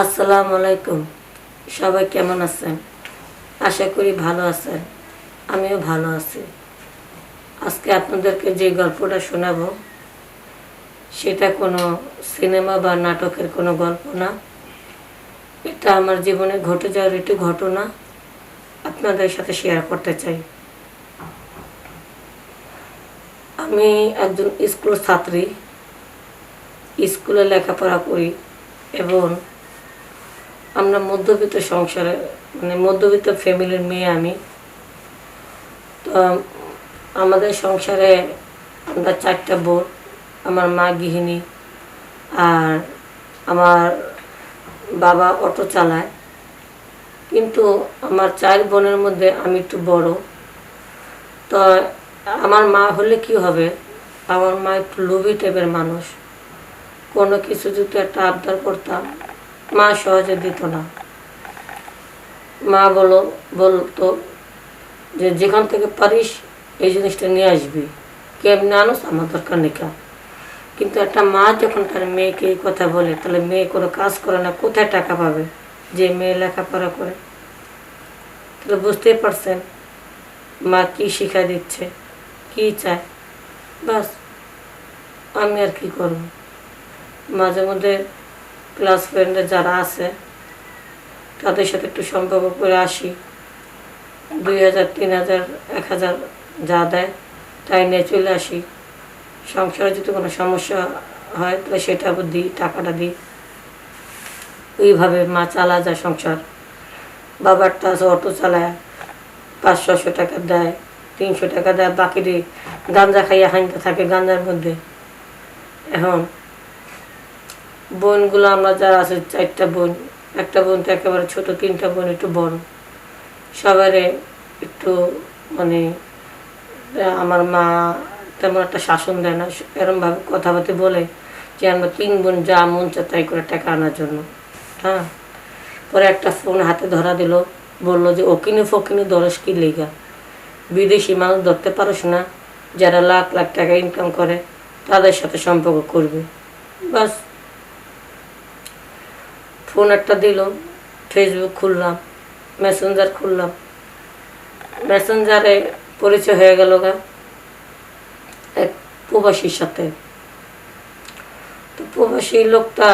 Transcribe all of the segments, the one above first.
আসসালামু আলাইকুম। সবাই কেমন আছেন? আশা করি ভালো আছেন। আমিও ভালো আছি। আজকে আপনাদেরকে যে গল্পটা শোনাবো, সেটা কোনো সিনেমা বা নাটকের কোনো গল্প না। এটা আমার জীবনে ঘটে যাওয়ার একটি ঘটনা আপনাদের সাথে শেয়ার করতে চাই। আমি একজন স্কুল ছাত্রী। স্কুলে লেখাপড়া করি এবং আমরা মধ্যবিত্ত সংসারে মানে মধ্যবিত্ত ফ্যামিলির মেয়ে আমি। তো, আমাদের সংসারে আমরা চারটা বোন আমার মা গৃহিণী আর আমার বাবা অটো চালায়। কিন্তু আমার চার বোনের মধ্যে আমি একটু বড়। তো, আমার মা হলে কি হবে? আমার মা একটু লোভী টাইপের মানুষ। কোনো কিছু যদি একটা আবদার করতাম মা সহজে দিত না। মা বলো বলতো যে যেখান থেকে পারিস এই জিনিসটা নিয়ে আসবি। কেমনি আনোস? আমার দরকার নেই কা। কিন্তু একটা মা যখন তার মেয়েকে এই কথা বলে, তাহলে মেয়ে কোনো কাজ করে না, কোথায় টাকা পাবে যে মেয়ে লেখাপড়া করে? তাহলে বুঝতেই পারছেন মা কি শিখা দিচ্ছে, কি চায়। বাস, আমি আর কি করব? মাঝে মধ্যে ক্লাস ফ্রেন্ডে যারা আছে, তাদের সাথে একটু সম্পর্ক করে আসি। দুই হাজার, তিন হাজার, এক হাজার যা দেয়, তাই নিয়ে চলে আসি। সংসারে যদি কোনো সমস্যা হয়, তাহলে সেটা দিই, টাকাটা দিই। এইভাবে মা চালা যায় সংসার। বাবারটা আছে, অটো চালায়, পাঁচ ছশো টাকা দেয়, তিনশো টাকা দেয় বাকি গাঞ্জা খাইয়া হাইতে থাকে গাঞ্জার মধ্যে। এখন বোনগুলো আমরা যারা আছে, চারটা বোন, একটা বোন তো একেবারে ছোট, তিনটা বোন একটু বড়। সবারে একটু মানে আমার মা তেমন একটা শাসন দেয় না। এরমভাবে কথাবার্তা বলে যে আমরা তিন বোন যা মন চায় তাই করে টাকা আনার জন্য। হ্যাঁ? পরে একটা ফোন হাতে ধরা দিল, বলল যে, ওকিনে ফকিনি দরস কি লেগা? বিদেশি মানুষ ধরতে পারোস না। যারা লাখ লাখ টাকা ইনকাম করে, তাদের সাথে সম্পর্ক করবে। বাস ফোন একটা দিল ফেসবুক খুললাম মেসেঞ্জার খুললাম। মেসেঞ্জারে পরিচয় হয়ে গেল গা, এক প্রবাসীর সাথে। তো প্রবাসী লোকটা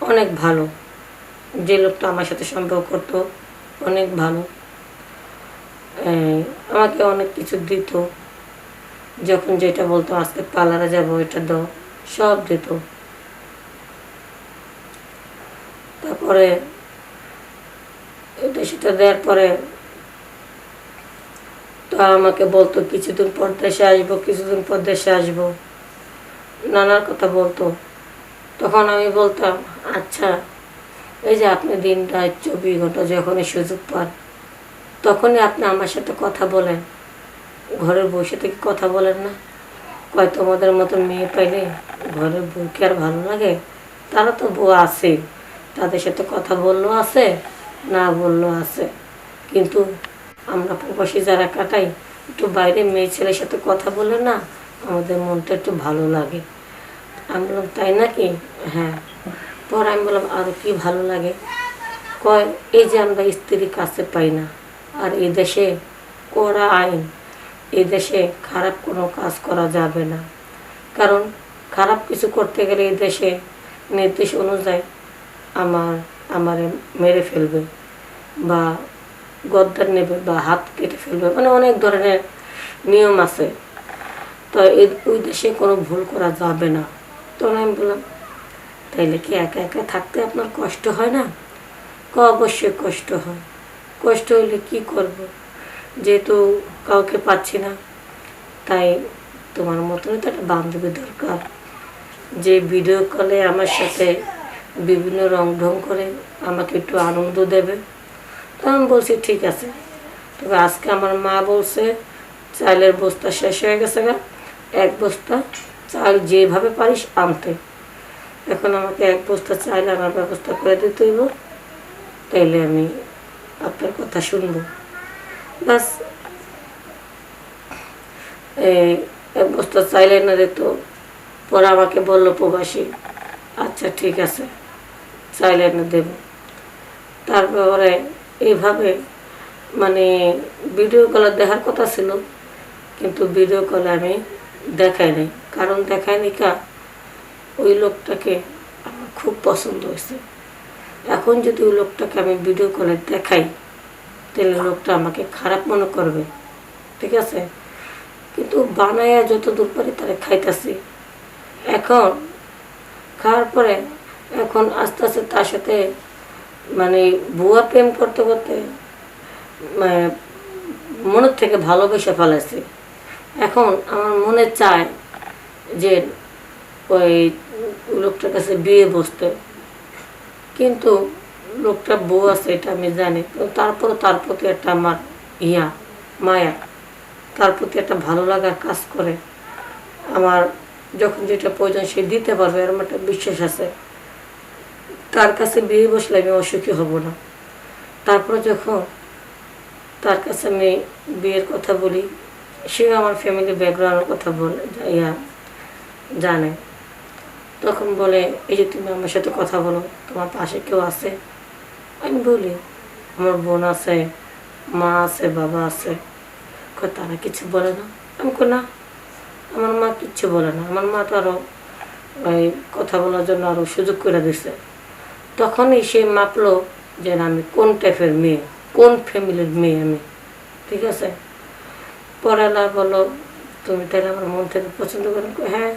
অনেক ভালো। যে লোকটা আমার সাথে সম্পর্ক করতো, অনেক ভালো। আমাকে অনেক কিছু দিত। যখন যেটা বলতো, আজকে পার্লারে যাব, এটা দাও, সব দিত। তারপরে এটা সেটা দেওয়ার পরে তো আমাকে বলতো, কিছুদিন পর দেশে আসব, কিছুদিন পর দেশে আসব। নানার কথা বলতো। তখন আমি বলতাম আচ্ছা এই যে আপনি দিন রাত চব্বিশ ঘণ্টা যখনই সুযোগ পান, তখনই আপনি আমার সাথে কথা বলেন। ঘরের বসে থেকে কথা বলেন না। কয়, তোমাদের মতো মেয়ে পাইলে ঘরের বউকে আর ভালো লাগে? তারা তো বউ আছে তাদের সাথে কথা বললেও আছে, না বললেও আছে। কিন্তু আমরা প্রবাসী যারা কাটাই, একটু বাইরে মেয়ে ছেলের সাথে কথা বলে না, আমাদের মনটা একটু ভালো লাগে। আমি বললাম, তাই নাকি? হ্যাঁ। পর আমি বললাম আরও কি ভালো লাগে? কয়, এই যে আমরা স্ত্রী কাছে পাই না, আর এই দেশে কড়া আইন, এই দেশে খারাপ কোনো কাজ করা যাবে না। কারণ খারাপ কিছু করতে গেলে এই দেশে নির্দেশ অনুযায়ী আমার, আমারে মেরে ফেলবে বা গদ্দার নেবে বা হাত কেটে ফেলবে মানে অনেক ধরনের নিয়ম আছে। তো ওই দেশে কোনো ভুল করা যাবে না। তখন আমি বললাম, তাইলে কি একা একা থাকতে আপনার কষ্ট হয় না? ক, অবশ্যই কষ্ট হয়। কষ্ট হইলে কি করব? যেহেতু কাউকে পাচ্ছি না, তাই তোমার মতনই তো একটা বান্ধবী দরকার। যে ভিডিও কলে আমার সাথে বিভিন্ন রং ঢং করে আমাকে একটু আনন্দ দেবে। তো আমি বলছি, ঠিক আছে। তবে আজকে আমার মা বলছে, চালের বস্তা শেষ হয়ে গেছে গা। এক বস্তা চাল যেভাবে পারিস আনতে। এখন আমাকে এক বস্তা চাল আনার ব্যবস্থা করে দিতে হইব। তাইলে আমি আপনার কথা শুনব। বাস এক বস্তা চাইলে না দিত পরে আমাকে বলল প্রবাসী আচ্ছা ঠিক আছে। চাইলে এনে দেব। তারপরে এইভাবে মানে ভিডিও কলে দেখার কথা ছিল, কিন্তু ভিডিও কলে আমি দেখাই নাই। কারণ দেখাইনি কা, ওই লোকটাকে আমার খুব পছন্দ হয়েছে। এখন যদি ওই লোকটাকে আমি ভিডিও কলে দেখাই, তাহলে লোকটা আমাকে খারাপ মনে করবে, ঠিক আছে? কিন্তু বানাইয়া যত দূর পারি তারা খাইতেছি। এখন খাওয়ার পরে এখন আস্তে আস্তে তার সাথে মানে বুয়া প্রেম করতে করতে মানে মনের থেকে ভালোবেসে ফেলেছে। এখন আমার মনে চায় যে ওই লোকটার কাছে বিয়ে বসতে। কিন্তু লোকটা বউ আছে, এটা আমি জানি। কিন্তু তারপরও তার প্রতি একটা আমার ইয়া, মায়া। তার প্রতি একটা ভালো লাগার কাজ করে। আমার যখন যেটা প্রয়োজন সে দিতে পারবে, এরকম একটা বিশ্বাস আছে। তার কাছে বিয়ে বসলে আমি অসুখী হব না। তারপরে যখন তার কাছে আমি বিয়ের কথা বলি, সে আমার ফ্যামিলি ব্যাকগ্রাউন্ডের কথা বলে, ইয়া জানে। তখন বলে, এই যে তুমি আমার সাথে কথা বলো, তোমার পাশে কেউ আছে? আমি বলি, আমার বোন আছে, মা আছে, বাবা আছে। তারা কিছু বলে না? আমি না, আমার মা কিচ্ছু বলে না। আমার মা তো আরও কথা বলার জন্য আরও সুযোগ করে দিছে। তখনই সে মাপলো যে না আমি কোন টাইপের মেয়ে, কোন ফ্যামিলির মেয়ে আমি, ঠিক আছে? পড়ালা বলো, তুমি তাহলে আমার মন থেকে পছন্দ করেন হ্যাঁ।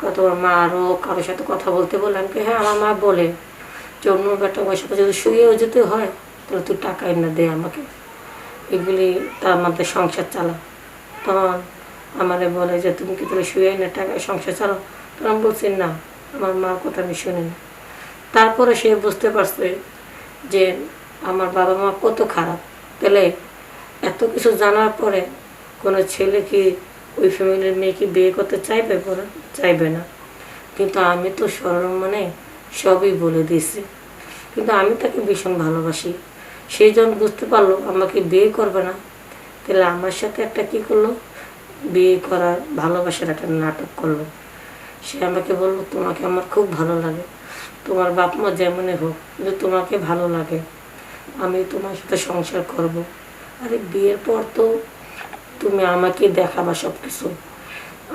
কত মা আরও কারোর সাথে কথা বলতে বললাম কি হ্যাঁ আমার মা বলে যে, অন্য বেটা ওর সাথে যদি শুয়েও যেতে হয়, তাহলে তুই টাকা এনে দে আমাকে। এগুলি তার মধ্যে সংসার চালা তখন আমারে বলে যে, তুমি কি তাহলে শুয়ে এনে টাকায় সংসার চালাও? তখন বলছি, না, আমার মার কথা আমি শুনিনি। তারপরে সে বুঝতে পারছে যে আমার বাবা মা কত খারাপ। তাহলে এত কিছু জানার পরে কোনো ছেলে কি ওই ফ্যামিলির মেয়েকে বিয়ে করতে চাইবে বলে চাইবে না। কিন্তু আমি তো সরল মানে সবই বলে দিয়েছি। কিন্তু আমি তাকে ভীষণ ভালোবাসি। সেই যখন বুঝতে পারল আমাকে বিয়ে করবে না, তাহলে আমার সাথে একটা কি করল? বিয়ে করার ভালোবাসার একটা নাটক করল। সে আমাকে বলল, তোমাকে আমার খুব ভালো লাগে। তোমার বাপ মা যেমনই হোক, কিন্তু তোমাকে ভালো লাগে। আমি তোমার সাথে সংসার করব। আরে বিয়ের পর তো তুমি আমাকে দেখাবা সব কিছু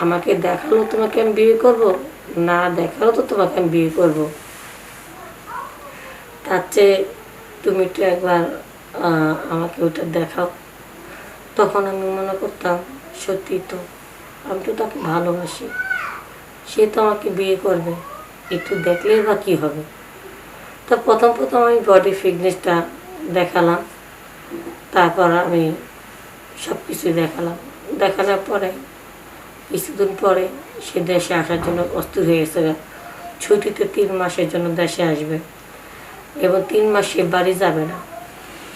আমাকে দেখাল তোমাকে আমি বিয়ে করব? না দেখাল তো তোমাকে আমি বিয়ে করব। তার চেয়ে তুমি একটু একবার আমাকে ওটা দেখাও। তখন আমি মনে করতাম সত্যি তো, আমি তো তাকে ভালোবাসি। সে তো আমাকে বিয়ে করবে। একটু দেখলেই বা কী হবে। তো প্রথম প্রথম আমি বডি ফিটনেসটা দেখালাম, তারপর আমি সব কিছুই দেখালাম। দেখানোর পরে, কিছুদিন পরে সে দেশে আসার জন্য অস্থির হয়ে গেছে। ছুটিতে তিন মাসের জন্য দেশে আসবে এবং তিন মাস সে বাড়ি যাবে না।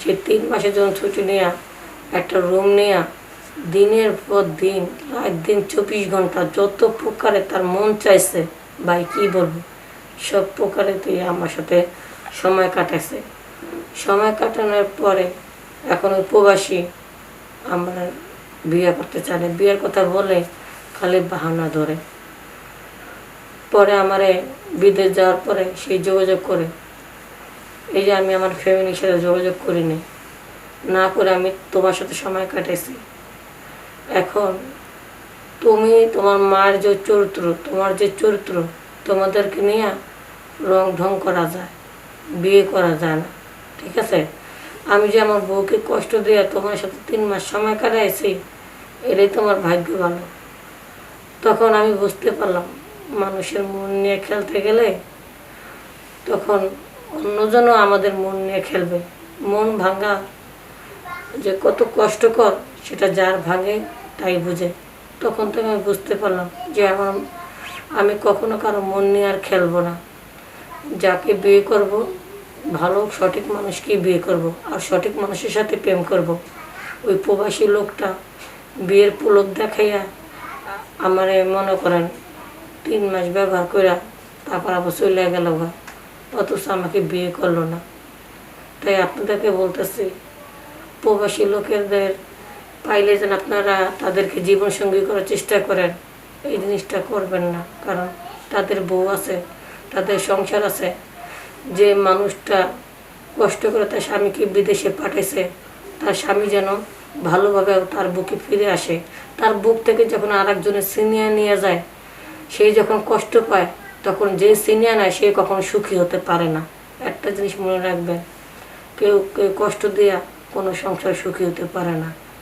সে তিন মাসের জন্য ছুটি নেওয়া একটা রুম নেওয়া দিনের পর দিন, রাত দিন, চব্বিশ ঘণ্টা, যত প্রকারে তার মন চাইছে ভাই, কী বলব? সব প্রকারেতেই আমার সাথে সময় কাটাইছে। সময় কাটানোর পরে এখন ওই প্রবাসী আমরা বিয়ে করতে চায় না। বিয়ের কথা বলে খালি বাহানা ধরে। পরে আমারে বিদেশ যাওয়ার পরে সেই যোগাযোগ করে। এই যে আমি আমার ফ্যামিলির সাথে যোগাযোগ করিনি। না করে আমি তোমার সাথে সময় কাটাইছি। এখন তুমি তোমার মার যে চরিত্র, তোমার যে চরিত্র, তোমাদেরকে নিয়ে রং ঢং করা যায়, বিয়ে করা যায় না, ঠিক আছে? আমি যে আমার বউকে কষ্ট দিয়ে তোমার সাথে তিন মাস সময় কাটাইছি, এটাই তোমার ভাগ্য ভালো। তখন আমি বুঝতে পারলাম, মানুষের মন নিয়ে খেলতে গেলে তখন অন্যজনও আমাদের মন নিয়ে খেলবে। মন ভাঙা যে কত কষ্টকর সেটা যার ভাঙে তাই বুঝে। তখন তো আমি বুঝতে পারলাম যে আমার, আমি কখনো কারও মন নিয়ে আর খেলব না। যাকে বিয়ে করব, ভালো সঠিক মানুষকেই বিয়ে করব আর সঠিক মানুষের সাথে প্রেম করব। ওই প্রবাসী লোকটা বিয়ের পুলক দেখাইয়া আমার মনে করেন, তিন মাস ব্যবহার করে তারপর আবার চলে গেল গা, অথচ আমাকে বিয়ে করল না। তাই আপনাদেরকে বলতেছি, প্রবাসী লোকেদের পাইলে যেন আপনারা তাদেরকে জীবনসঙ্গী করার চেষ্টা করেন। এই জিনিসটা করবেন না, কারণ তাদের বউ আছে, তাদের সংসার আছে। যে মানুষটা কষ্ট করে তার স্বামীকে বিদেশে পাঠাইছে, তার স্বামী যেন ভালোভাবে তার বুকে ফিরে আসে। তার বুক থেকে যখন আর একজনের সিনিয়া নিয়ে যায়, সে যখন কষ্ট পায়, তখন যে সিনিয়া নেয় সে কখনো সুখী হতে পারে না। একটা জিনিস মনে রাখবেন, কেউ কেউ কষ্ট দেওয়া কোনো সংসার সুখী হতে পারে না।